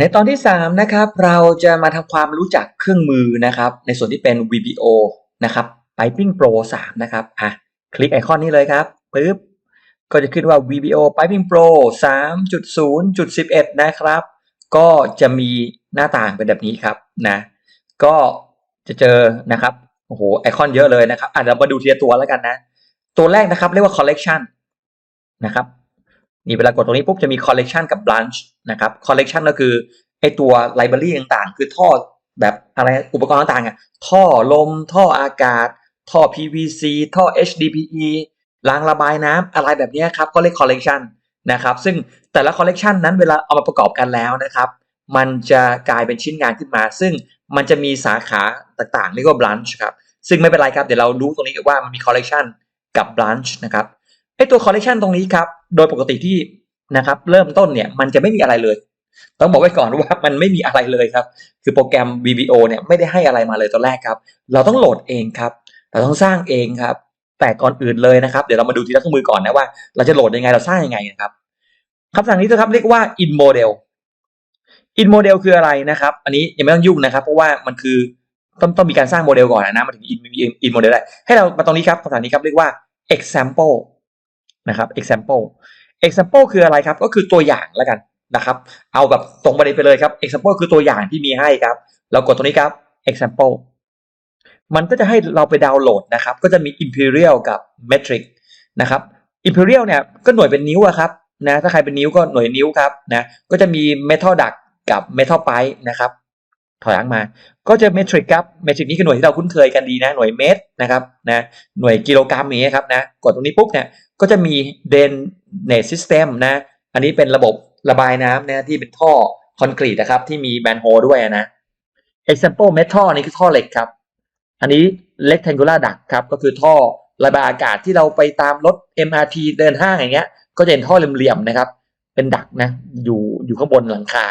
ในตอนที่ 3 นะครับ เราจะมาทำความรู้จักเครื่องมือนะครับ ในส่วนที่เป็น VBO นะครับ Piping Pro 3 นะครับอะคลิกไอคอนนี้เลยครับปึ๊บก็จะขึ้นว่า VBO Piping Pro 3.0.11 นะครับ ก็จะมีหน้าต่างเป็นแบบนี้ครับนะ ก็จะเจอนะครับโอ้โหไอคอนเยอะเลยนะครับอะเรามาดูทีละตัวแล้วกันนะ ตัวแรกนะครับเรียกว่า collection นะครับ นี่เวลากดตรงนี้ปุ๊บจะมี collection กับ branch นะครับ collection ก็คือไอตัว library ต่างๆ คือท่อแบบอะไรอุปกรณ์ต่างๆอะท่อลม ท่ออากาศ ท่อ PVC ท่อ HDPE รางระบายน้ำอะไรแบบนี้ครับ ก็เรียก collection นะครับ ซึ่งแต่ละ collection นั้นเวลาเอามาประกอบกันแล้วนะครับ มันจะกลายเป็นชิ้นงานขึ้นมา ซึ่งมันจะมีสาขาต่างๆเรียกว่า branch ครับซึ่งไม่เป็นไรครับ เดี๋ยวเรารู้ตรงนี้กันว่ามันมี collection กับ branch นะครับ ไอตัว collection ตรงนี้ครับ โดยปกติที่นะครับ เริ่มต้นเนี่ยมันจะไม่มีอะไรเลย ต้องบอกไว้ก่อนว่ามันไม่มีอะไรเลยครับ คือโปรแกรม VBO เนี่ยไม่ได้ให้อะไรมาเลยตอนแรกครับ เราต้องโหลดเองครับ เราต้องสร้างเองครับ แต่ก่อนอื่นเลยนะครับ เดี๋ยวเรามาดูทีละเครื่องมือก่อนนะว่า เราจะโหลดยังไงเราสร้างยังไงนะครับคำสั่งนี้นะครับเรียกว่า in model in model คืออะไรนะครับ อันนี้ยังไม่ต้องยุ่งนะครับ เพราะว่ามันคือต้องต้องมีการสร้างโมเดลก่อนนะมันถึง in in in model ได้ให้เรามาตรงนี้ครับคำสั่งนี้ครับเรียกว่า example นะครับ example example คืออะไรครับ ก็คือตัวอย่างแล้วกันนะครับ เอาแบบตรงประเด็นไปเลยครับ example คือตัวอย่างที่มีให้ครับ เรากดตรงนี้ครับ example มันก็จะให้เราไปดาวน์โหลดนะครับ ก็จะมี imperial กับ metric นะครับ imperial เนี่ยก็หน่วยเป็นนิ้วอะครับนะถ้าใครเป็นนิ้วก็หน่วยนิ้วครับนะก็จะมี metal duct กับ metal pipe นะครับถอยหลังมา ก็จะ metric ครับ metric นี่คือหน่วยที่เราคุ้นเคยกันดีนะ หน่วยเมตรนะครับ นะ หน่วยกิโลกรัมอย่างเงี้ยครับนะ กดตรงนี้ปุ๊บเนี่ย ก็จะมี drainage system นะ อันนี้เป็นระบบระบายน้ำนะที่เป็นท่อคอนกรีตนะครับ ที่มีแบนโฮด้วยนะ example metal นี่คือท่อเหล็กครับ อันนี้ rectangular duct ครับ ก็คือท่อระบายอากาศที่เราไปตามรถ MRT เดินห้างอย่างเงี้ย ก็จะเห็นท่อเหลี่ยมๆนะครับ เป็นดักนะ อยู่อยู่ข้างบนหลังคา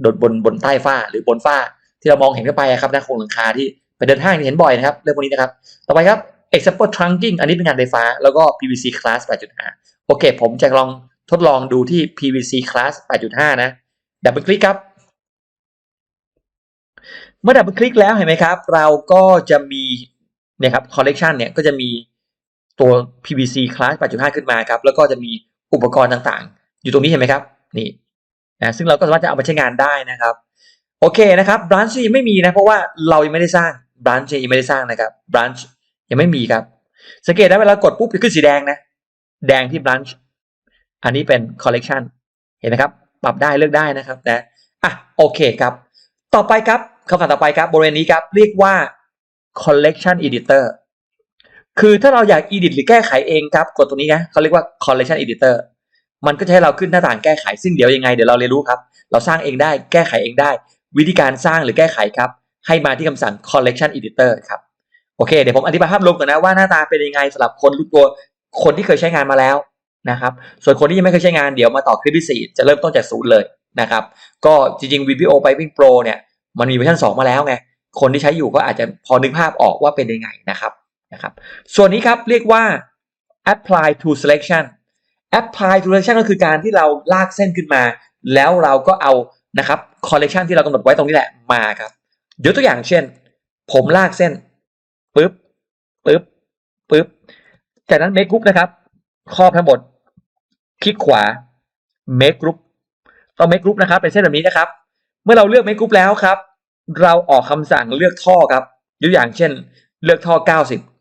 โดนบนบนใต้ฝ้าหรือบนฝ้าที่เรามองเห็นเข้าไปครับนะโครงหลังคาที่ไปเดินห้างที่เห็นบ่อยนะครับ เรื่องพวกนี้นะครับ ต่อไปครับ example trunking อันนี้เป็นงานไฟฟ้า แล้วก็ PVC class 8.5 โอเค ผมจะลองทดลองดูที่ PVC class 8.5 นะ ดับเบิลคลิกครับ เมื่อดับเบิลคลิกแล้วเห็นไหมครับ เราก็จะมีเนี่ยครับ collection เนี่ยก็จะมีตัว PVC class 8.5 ขึ้นมาครับ แล้วก็จะมีอุปกรณ์ต่างๆ อยู่ตรงนี้เห็นไหมครับ นี่นะซึ่งเราก็สามารถจะเอามาใช้งานได้นะครับ โอเคนะครับ branch ยังไม่มีนะ เพราะว่าเรายังไม่ได้สร้าง branch ยังไม่ได้สร้างนะครับ branch ยังไม่มีครับ สังเกตได้เวลากดปุ๊บจะขึ้นสีแดงนะ แดงที่ branch อันนี้เป็น collection เห็นนะครับ ปรับได้เลือกได้นะครับนะอะโอเคครับ ต่อไปครับคำสั่งต่อไปครับบริเวณนี้ครับ เรียกว่า collection editor คือถ้าเราอยาก edit หรือแก้ไขเองครับ กดตรงนี้นะเขาเรียกว่า collection editor มันก็จะให้เราขึ้นหน้าต่างแก้ไขซึ่งเดี๋ยวยังไงเดี๋ยวเราเรียนรู้ครับ เราสร้างเองได้แก้ไขเองได้ วิธีการสร้างหรือแก้ไขครับ ให้มาที่คำสั่ง collection editor ครับ โอเคเดี๋ยวผมอธิบายภาพรวมก่อนนะว่าหน้าตาเป็นยังไงสำหรับคนรู้ตัวคนที่เคยใช้งานมาแล้วนะครับ ส่วนคนที่ยังไม่เคยใช้งานเดี๋ยวมาต่อคลิปที่ 4 จะเริ่มต้นจากศูนย์เลยนะครับ ก็จริงๆ VPO Piping Pro เนี่ยมันมีเวอร์ชัน2 มาแล้วไง คนที่ใช้อยู่ก็อาจจะพอนึกภาพออกว่าเป็นยังไงนะครับนะครับ ส่วนนี้ครับเรียกว่า apply to selection apply to selection ก็คือการที่เราลากเส้นขึ้นมา แล้วเราก็เอานะครับ collection ที่เรากำหนดไว้ตรงนี้แหละมาครับยวตัวอย่างเช่น ผมลากเส้น ปึ๊บปึ๊บปึ๊บจากนั้น make group นะครับ ครอบทั้งหมด คลิกขวา make group ต้อง make group นะครับ เป็นเส้นแบบนี้นะครับ เมื่อเราเลือก make group แล้วครับ เราออกคำสั่งเลือกท่อครับยกอย่างเช่น เลือกท่อ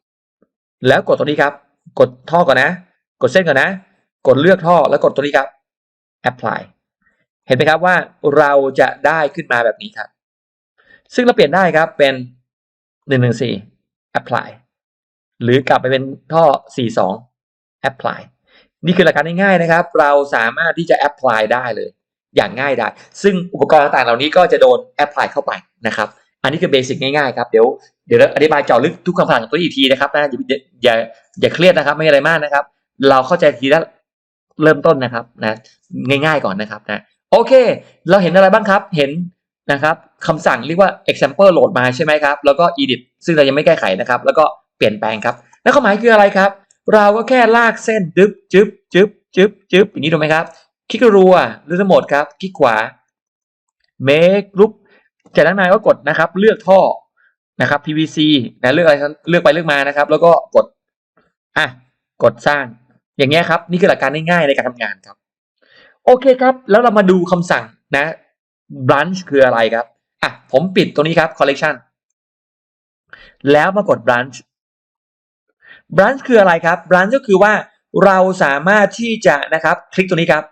90 แล้วกดตัวนี้ครับ กดท่อก่อนนะ กดเส้นก่อนนะ กดเลือกท่อแล้วกดตัวนี้ครับ apply เห็นไหมครับว่าเราจะได้ขึ้นมาแบบนี้ครับ ซึ่งเราเปลี่ยนได้ครับเป็น 114 apply หรือกลับไปเป็นท่อ 42 apply นี่คือหลักการง่ายๆนะครับ เราสามารถที่จะ apply ได้เลย อย่างง่ายได้ ซึ่งอุปกรณ์ต่างๆเหล่านี้ก็จะโดน apply เข้าไปนะครับ อันนี้คือเบสิกง่ายๆครับ เดี๋ยวเดี๋ยวอธิบายเจาะลึกทุกคำสั่งตัวอีกทีนะครับนะอย่าอย่าอย่าเครียดนะครับ ไม่อะไรมากนะครับ เราเข้าใจทีละเริ่มต้นนะครับนะง่ายๆก่อนนะครับนะโอเค เราเห็นอะไรบ้างครับ เห็น นะครับคำสั่งเรียกว่า example โหลดมาใช่ไหมครับ แล้วก็ edit ซึ่งเรายังไม่แก้ไขนะครับ แล้วก็เปลี่ยนแปลงครับ แล้วความหมายคืออะไรครับ เราก็แค่ลากเส้นดึ๊บจึ๊บจึ๊บจึ๊บจึ๊บอย่างนี้ถูกไหมครับ คลิกรัวหรือทั้งหมดครับ คลิกขวา make group จากนั้นมาก็กดนะครับ เลือกท่อนะครับ PVC นะเลือกอะไรเลือกไปเลือกมานะครับ แล้วก็กดอะกดสร้าง อย่างเงี้ยครับ นี่คือหลักการง่ายๆในการทำงานครับ โอเคครับ แล้วเรามาดูคำสั่งนะ branch คืออะไรครับอะผมปิดตรงนี้ครับ collection แล้วมากด branch branch คืออะไรครับ branch ก็คือว่าเราสามารถที่จะนะครับ คลิกตัวนี้ครับ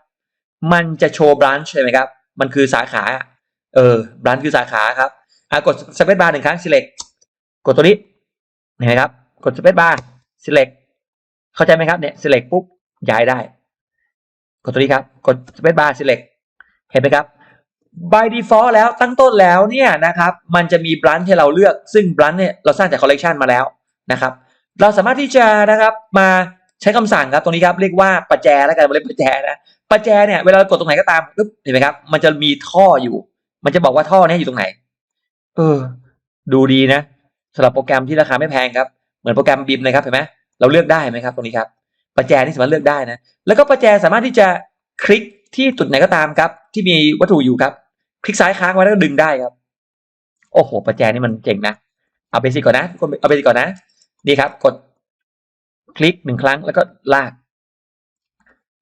มันจะโชว์ branch ใช่ไหมครับ มันคือสาขา เออ branch คือสาขาครับอะกด space bar หนึ่งครั้ง select กดตัวนี้เห็นไหมครับ กด space bar select เข้าใจไหมครับเนี่ย select ปุ๊บย้ายได้ กดตัวนี้ครับ กด space bar select เห็นไหมครับ by default แล้วตั้งต้นแล้วเนี่ยนะครับมันจะมี branch ให้เราเลือก ซึ่ง branch เนี่ยเราสร้างจาก collection มาแล้วนะครับเราสามารถที่จะนะครับมาใช้คำสั่งครับตรงนี้ครับเรียกว่าประแจแล้วกันเรียกประแจนะประแจเนี่ยเวลาเรากดตรงไหนก็ตามปึ๊บเห็นไหมครับมันจะมีท่ออยู่ มันจะบอกว่าท่อเนี้อยู่ตรงไหน เออ ดูดีนะสำหรับโปรแกรมที่ราคาไม่แพงครับเหมือนโปรแกรมบิมเลยครับเห็นไหมเราเลือกได้ไหมครับตรงนี้ครับประแจนี่สามารถเลือกได้นะ แล้วก็ประแจสามารถที่จะคลิก ที่จุดไหนก็ตามครับ ที่มีวัตถุอยู่ครับ คลิกซ้ายค้างไว้แล้วก็ดึงได้ครับ โอ้โหประแจนี่มันเจ๋งนะ เอาเบสิกก่อนนะคนเอาเบสิกก่อนนะนี่ครับ กด คลิกหนึ่งครั้งแล้วก็ลาก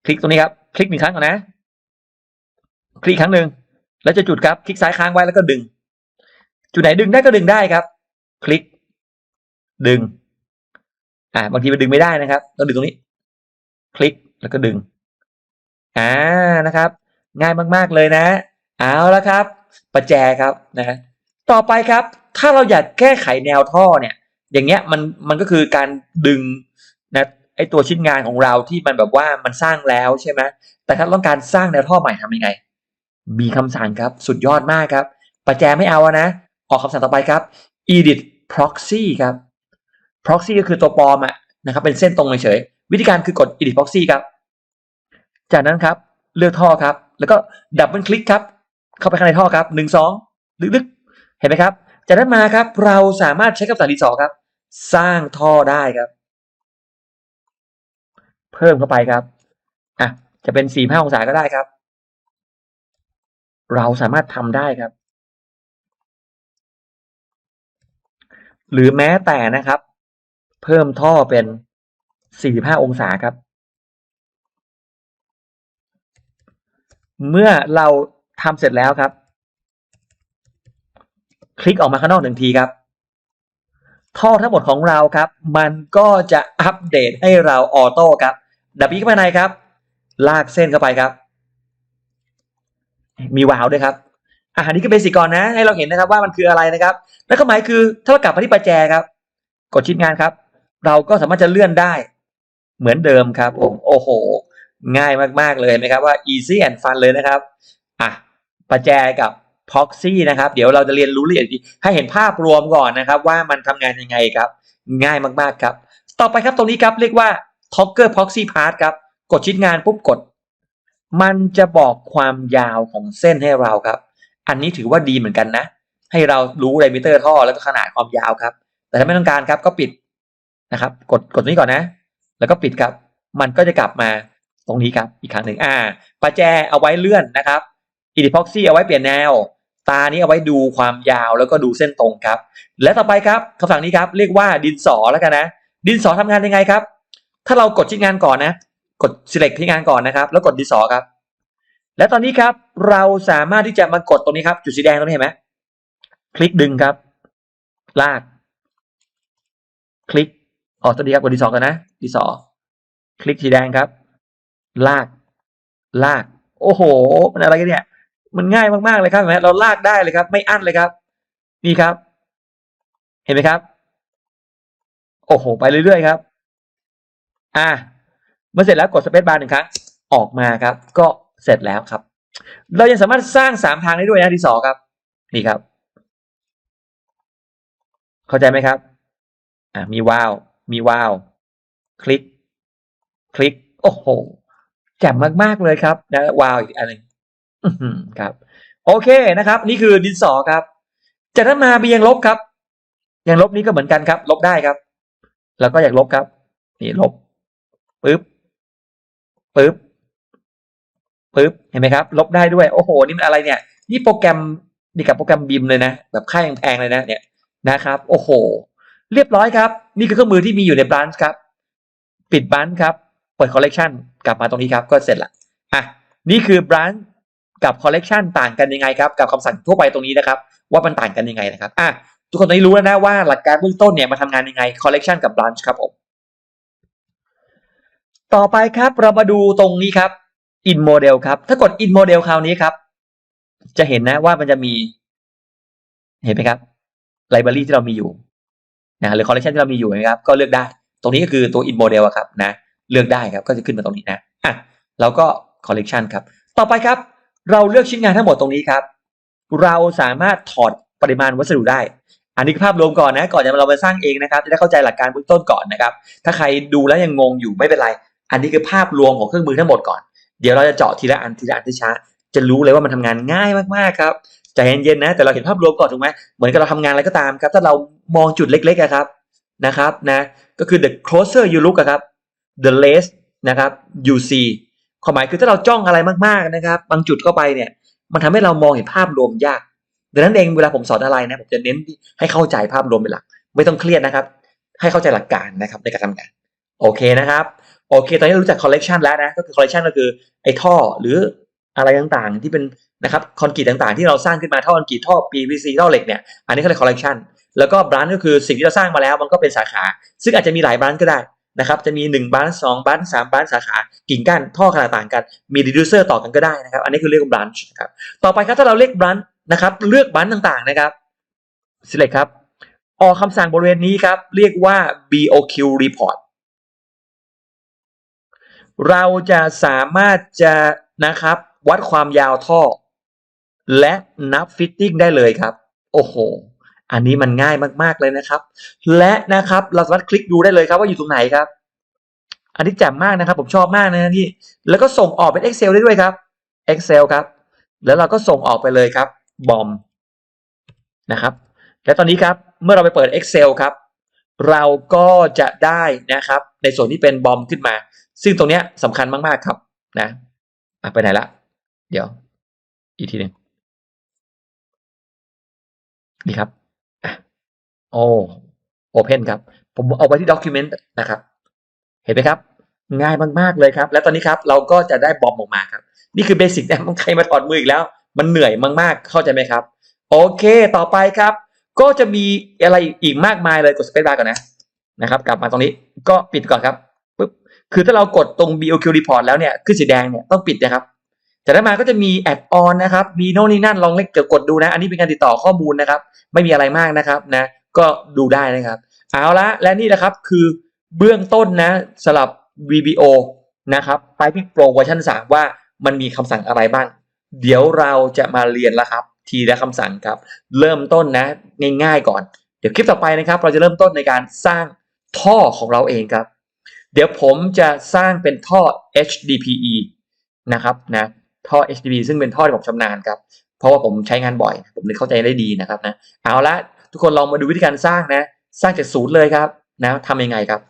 คลิกตรงนี้ครับ คลิกหนึ่งครั้งก่อนนะ คลิกครั้งหนึ่งแล้วจะจุดครับ คลิกซ้ายค้างไว้แล้วก็ดึง จุดไหนดึงได้ก็ดึงได้ครับ คลิก ดึง อ่าบางทีมันดึงไม่ได้นะครับต้องดึงตรงนี้ คลิกแล้วก็ดึง อ่านะครับ ง่ายมากๆเลยนะ เอาละครับ ประแจครับนะต่อไปครับ ถ้าเราอยากแก้ไขแนวท่อเนี่ย อย่างเงี้ยมันมันก็คือการดึงนะไอตัวชิ้นงานของเราที่มันแบบว่ามันสร้างแล้วใช่ไหมแต่ถ้าต้องการสร้างแนวท่อใหม่ทำยังไง มีคำสั่งครับสุดยอดมากครับ ประแจไม่เอาอะนะ ออกคำสั่งต่อไปครับ edit proxy ครับ proxy ก็คือตัวปลอมอะนะครับเป็นเส้นตรงเฉยวิธีการคือกด edit proxy ครับ จากนั้นครับเลือกท่อครับ แล้วก็ดับเบิลคลิกครับ เข้าไปข้างในท่อครับหนึ่งสองลึกๆ เห็นไหมครับ จากนั้นมาครับเราสามารถใช้คำสั่งที่สองครับ สร้างท่อได้ครับ เพิ่มเข้าไปครับอะจะเป็นสี่ห้าองศาก็ได้ครับ เราสามารถทำได้ครับ หรือแม้แต่นะครับ เพิ่มท่อเป็นสี่ห้าองศาครับ เมื่อเราทำเสร็จแล้วครับ คลิกออกมาข้างนอกหนึ่งทีครับท่อทั้งหมดของเราครับ มันก็จะอัปเดตให้เราออโต้ครับ ดับบี้เข้ามาในครับ ลากเส้นเข้าไปครับ มีวาวด้วยครับอะอันนี้ก็เบสิกก่อนนะ ให้เราเห็นนะครับว่ามันคืออะไรนะครับ แล้วก็หมายคือถ้าเรากลับมาที่ประแจครับ กดชิ้นงานครับ เราก็สามารถจะเลื่อนได้ เหมือนเดิมครับผมโอ้โห ง่ายมากๆเลยเห็นไหมครับว่า easy and fun เลยนะครับอะประแจกับ proxy นะครับ เดี๋ยวเราจะเรียนรู้ละเอียดอีให้เห็นภาพรวมก่อนนะครับ ว่ามันทำงานยังไงครับ ง่ายมากๆครับ ต่อไปครับตรงนี้ครับเรียกว่า Toggle Proxy Path ครับ กดชิ้นงานปุ๊บกด มันจะบอกความยาวของเส้นให้เราครับ อันนี้ถือว่าดีเหมือนกันนะ ให้เรารู้ไดมิเตอร์ท่อแล้วก็ขนาดความยาวครับ แต่ถ้าไม่ต้องการครับก็ปิดนะครับ กดกดนี้ก่อนนะ แล้วก็ปิดครับ มันก็จะกลับมา ตรงนี้ครับอีกครั้งหนึ่งอ่าประแจเอาไว้เลื่อนนะครับอีดิพ็อกซี่เอาไว้เปลี่ยนแนว ตานี้เอาไว้ดูความยาวแล้วก็ดูเส้นตรงครับ และต่อไปครับคำสั่งนี้ครับ เรียกว่าดินสอแล้วกันนะ ดินสอทำงานยังไงครับ ถ้าเรากดชิ้นงานก่อนนะ กด select ที่งานก่อนนะครับ แล้วกดดินสอครับ และตอนนี้ครับเราสามารถที่จะมากดตรงนี้ครับ จุดสีแดงตรงนี้เห็นไหมคลิกดึงครับ ลาก คลิกอ๋อตัวนี้ครับกดดินสอกันนะดินสอ คลิกสีแดงครับ ลาก ลาก โอ้โห มันอะไรกันเนี่ย มันง่ายมากๆเลยครับเห็นไหมเราลากได้เลยครับ ไม่อั้นเลยครับ นี่ครับ เห็นไหมครับ โอ้โห ไปเรื่อยๆครับ อ่าเมื่อเสร็จแล้วกดสเปซบาร์หนึ่งครั้ง ออกมาครับ ก็เสร็จแล้วครับ เรายังสามารถสร้างสามทางได้ด้วยนะที่สองครับ นี่ครับ เข้าใจไหมครับ อ่ามีว้าว มีว้าว คลิก คลิก โอ้โห แจ่มมาก ๆ เลยครับนะวาวอีกอันหนึ่งครับ โอเคนะครับ นี่คือดินสอครับ จากนั้นมาเบียงลบครับยางลบนี้ก็เหมือนกันครับ ลบได้ครับ แล้วก็อยากลบครับ นี่ลบปึ๊บปึ๊บปึ๊บเห็นไหมครับ ลบได้ด้วย โอ้โห นี่มันอะไรเนี่ย นี่โปรแกรมนี่กับโปรแกรมบิมเลยนะ แบบค่ายแพงๆเลยนะ เนี่ยนะครับ โอ้โห เรียบร้อยครับ นี่คือเครื่องมือที่มีอยู่ในบ r านช์ครับ ปิดบ r านช์ครับ เปิดคอลเลกชันกลับมาตรงนี้ครับก็เสร็จละอะนี่คือบ r านช์กับคอลเลกชันต่างกันยังไงครับกับคำสั่งทั่วไปตรงนี้นะครับ ว่ามันต่างกันยังไงนะครับอะทุกคนตอนนี้รู้แล้วนะว่าหลักการเบื้องต้นเนี่ยมาทำงานยังไงคอลเลกชันกับ b ร a นช์ครับผมต่อไปครับเรามาดูตรงนี้ครับ in model ครับ ถ้ากด in model คราวนี้ครับ จะเห็นนะว่ามันจะมี เห็นไหมครับ library ที่เรามีอยู่นะหรือ collection ที่เรามีอยู่นะครับ ก็เลือกได้ ตรงนี้ก็คือตัว in model อะครับนะ เลือกได้ครับก็จะขึ้นมาตรงนี้นะอะแล้วก็ collection ครับ ต่อไปครับ เราเลือกชิ้นงานทั้งหมดตรงนี้ครับ เราสามารถถอดปริมาณวัสดุได้ อันนี้ภาพรวมก่อนนะ ก่อนจะเราไปสร้างเองนะครับ จะได้เข้าใจหลักการเบื้องต้นก่อนนะครับ ถ้าใครดูแล้วยังงงอยู่ไม่เป็นไร อันนี้คือภาพรวมของเครื่องมือทั้งหมดก่อน เดี๋ยวเราจะเจาะทีละอันทีละอันที่ช้า จะรู้เลยว่ามันทำงานง่ายมากๆครับ ใจเย็นๆนะ แต่เราเห็นภาพรวมก่อนถูกไหมเหมือนกับเราทำงานอะไรก็ตามครับ ถ้าเรามองจุดเล็กๆครับนะครับนะ ก็คือ the closer you look ครับ the less นะครับ you see ความหมายคือถ้าเราจ้องอะไรมากๆนะครับ บางจุดเข้าไปเนี่ยมันทำให้เรามองเห็นภาพรวมยากดังนั้นเองเวลาผมสอนอะไรนะผมจะเน้นให้เข้าใจภาพรวมเป็นหลัก ไม่ต้องเครียดนะครับ ให้เข้าใจหลักการนะครับในการทำงาน โอเคนะครับ โอเค ตอนนี้รู้จักคอลเลกชันแล้วนะก็คือคอลเลกชันก็คือไอ้ท่อหรืออะไรต่างๆ ที่เป็นนะครับคอนกรีตต่างๆ ที่เราสร้างขึ้นมาท่อคอนกรีตท่อ PVC ท่อเหล็กเนี่ยอันนี้เขาเรียกคอลเลกชันแล้วก็บรันก็คือสิ่งที่เราสร้างมาแล้วมันก็เป็นสาขา ซึ่งอาจจะมีหลายบรันก็ได้ นะครับจะมี 1บรันสองบรันสามบรันสาขา กิ่งก้านท่อขนาดต่างกัน มีรีดิวเซอร์ต่อกันก็ได้นะครับ อันนี้คือเรียกว่าบรันนะครับต่อไปครับถ้าเราเรียกบรันนะครับเลือกบรันต่างๆนะครับ select ครับ ออกคำสั่งบริเวณนี้ครับ เรียกว่า BOQ report เราจะสามารถจะนะครับวัดความยาวท่อ และนับฟิตติ้งได้เลยครับ โอ้โห อันนี้มันง่ายมากๆเลยนะครับ และนะครับเราสามารถคลิกดูได้เลยครับว่าอยู่ตรงไหนครับ อันนี้แจ่มมากนะครับ ผมชอบมากนะนี่แล้วก็ส่งออกเป็น Excel ได้ด้วยครับ Excel ครับ แล้วเราก็ส่งออกไปเลยครับบอมนะครับ และตอนนี้ครับเมื่อเราไปเปิด Excel ครับ เราก็จะได้นะครับ ในส่วนที่เป็นบอมขึ้นมา ซึ่งตรงเนี้ยสำคัญมากๆครับนะไปไหนละ เดี๋ยว อีกทีหนึ่งนี่ครับ โอ้โอเพนครับ ผมเอาไว้ที่ document นะครับ เห็นไหมครับ ง่ายมาก ๆ เลยครับ และตอนนี้ครับเราก็จะได้บอมออกมาครับ นี่คือเบสิกนะมันใครมาถอดมืออีกแล้ว มันเหนื่อยมาก ๆ เข้าใจไหมครับ โอเค ต่อไปครับ ก็จะมีอะไรอีกมากมายเลยกดสเปซบาร์ก่อนนะนะครับ กลับมาตรงนี้ก็ปิดก่อนครับปึ๊บคือถ้าเรากดตรง BOQ report แล้วเนี่ยขึ้นสีแดงเนี่ยต้องปิดนะครับจากนั้นมาก็จะมีแอดออนนะครับ มีโน่นนี่นั่นลองเล็กเกี่ยวกดดูนะ อันนี้เป็นการติดต่อข้อมูลนะครับ ไม่มีอะไรมากนะครับนะ ก็ดูได้นะครับ เอาละและนี่นะครับคือเบื้องต้นนะสำหรับ VBO นะครับ Piping Pro เวอร์ชัน3 ว่ามันมีคำสั่งอะไรบ้าง เดี๋ยวเราจะมาเรียนแล้วครับ ทีละคำสั่งครับ เริ่มต้นนะ ง่าย ๆ ก่อน เดี๋ยวคลิปต่อไปนะครับ เราจะเริ่มต้นในการสร้างท่อของเราเองครับ เดี๋ยวผมจะสร้างเป็นท่อ HDPE นะครับนะท่อ HDPE ซึ่งเป็นท่อที่ผมชำนาญครับ เพราะว่าผมใช้งานบ่อย ผมเลยเข้าใจได้ดีนะครับนะเอาละ ทุกคนลองมาดูวิธีการสร้างนะ สร้างจากศูนย์เลยครับนะทำยังไงครับ